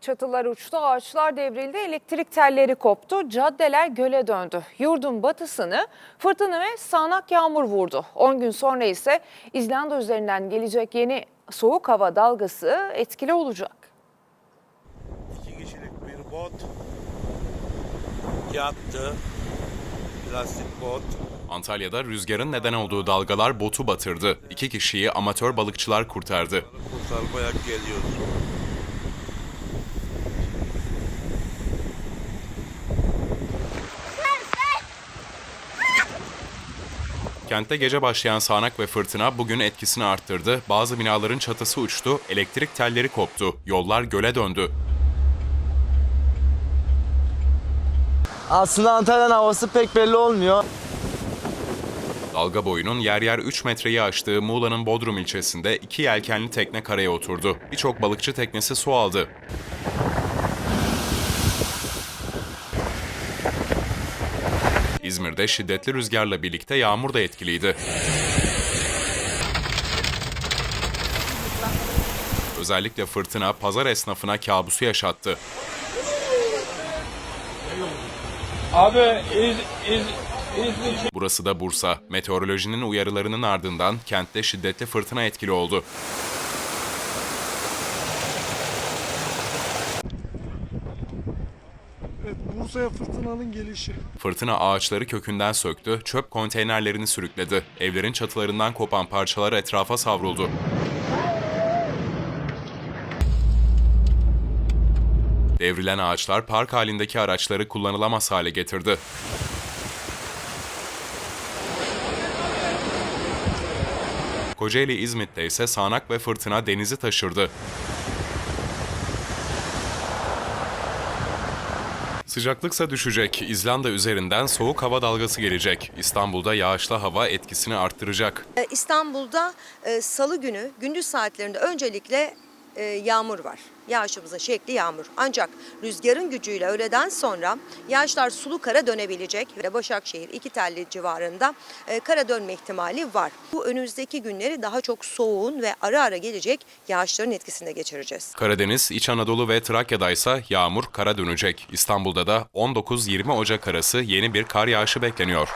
Çatılar uçtu, ağaçlar devrildi, elektrik telleri koptu, caddeler göle döndü. Yurdun batısını fırtına ve sağanak yağmur vurdu. 10 gün sonra ise İzlanda üzerinden gelecek yeni soğuk hava dalgası etkili olacak. İki kişilik bir bot yattı. Plastik bot. Antalya'da rüzgarın neden olduğu dalgalar botu batırdı. İki kişiyi amatör balıkçılar kurtardı. Kurtarmaya geliyoruz. Kentte gece başlayan sağanak ve fırtına bugün etkisini arttırdı. Bazı binaların çatısı uçtu, elektrik telleri koptu, yollar göle döndü. Aslında Antalya'nın havası pek belli olmuyor. Dalga boyunun yer yer 3 metreyi aştığı Muğla'nın Bodrum ilçesinde iki yelkenli tekne karaya oturdu. Birçok balıkçı teknesi su aldı. İzmir'de şiddetli rüzgarla birlikte yağmur da etkiliydi. Özellikle fırtına pazar esnafına kabusu yaşattı. Abi İz, İz, İzmir Burası da Bursa. Meteorolojinin uyarılarının ardından kentte şiddetli fırtına etkili oldu. Bursa'ya fırtınanın gelişi. Fırtına ağaçları kökünden söktü, çöp konteynerlerini sürükledi. Evlerin çatılarından kopan parçalar etrafa savruldu. Devrilen ağaçlar park halindeki araçları kullanılamaz hale getirdi. Kocaeli İzmit'te ise sağanak ve fırtına denizi taşırdı. Sıcaklıksa düşecek. İzlanda üzerinden soğuk hava dalgası gelecek. İstanbul'da yağışlı hava etkisini arttıracak. Ee, İstanbul'da e, salı günü gündüz saatlerinde öncelikle e, yağmur var. Yağışımızın şekli yağmur. Ancak rüzgarın gücüyle öğleden sonra yağışlar sulu kara dönebilecek ve Başakşehir iki telli civarında e, kara dönme ihtimali var. Bu önümüzdeki günleri daha çok soğuğun ve ara ara gelecek yağışların etkisinde geçireceğiz. Karadeniz, İç Anadolu ve Trakya'da ise yağmur kara dönecek. İstanbul'da da 19-20 Ocak arası yeni bir kar yağışı bekleniyor.